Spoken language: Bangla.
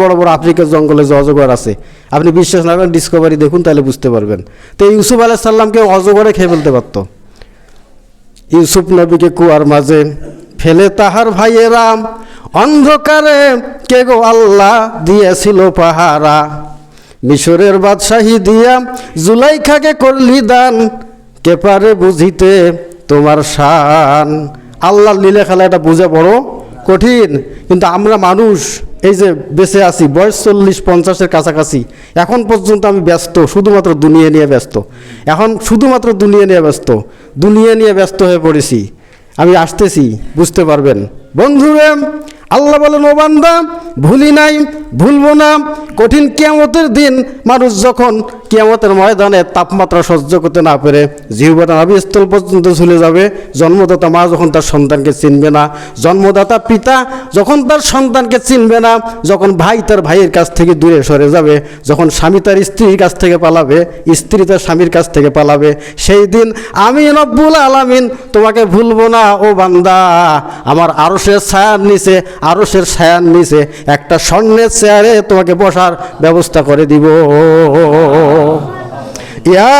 বড় বড় আফ্রিকার জঙ্গলে অজগর আছে। আপনি বিশ্বাস না করেন ডিসকভারি দেখুন, তাহলে বুঝতে পারবেন। তো ইউসুফ আলাহ সাল্লামকে অজগরে খেয়ে ফেলতে পারত। ইউসুফ নবীকে কুয়ার মাঝে ফেলে, তাহার ভাইয়েরা, অন্ধকারে কে গো আল্লাহ দিয়েছিল পাহারা? মিশরের বাদশাহী দিয়া জুলাইখাকে করলি দান, কে পারে বুঝিতে তোমার শান? আল্লাহ লীলা খেলা এটা বুঝে বড় কঠিন, কিন্তু আমরা মানুষ এই যে বেঁচে আছি, বয়স চল্লিশ পঞ্চাশের কাছাকাছি, এখন পর্যন্ত আমি ব্যস্ত, শুধুমাত্র দুনিয়া নিয়ে ব্যস্ত। এখন শুধুমাত্র দুনিয়া নিয়ে ব্যস্ত, দুনিয়া নিয়ে ব্যস্ত হয়ে পড়েছি। আমি আসতেছি, বুঝতে পারবেন। বন্ধুরে, আল্লাহ বলেন, ও বান্দা, ভুলি নাই, ভুলবো না। কঠিন কেমতের দিন মানুষ যখন কিয়ামতের ময়দানে তাপমাত্রা সহ্য করতে না পেরে জিহ্বাটা নাভিস্থল পর্যন্ত ঝুলে যাবে। জন্মদাতা মা যখন তার সন্তানকে চিনবে না, জন্মদাতা পিতা যখন তার সন্তানকে চিনবে না, যখন ভাই তার ভাইয়ের কাছ থেকে দূরে সরে যাবে, যখন স্বামী তার স্ত্রীর কাছ থেকে পালাবে, স্ত্রী তার স্বামীর কাছ থেকে পালাবে, সেই দিন আমি রব্বুল আলামিন তোমাকে ভুলবো না, ও বান্দা। আমার আরশের ছায়ার নিচে, আরশের ছায়ার নিচে একটা স্বর্ণের চেয়ারে তোমাকে বসার ব্যবস্থা করে দিব। Yeah.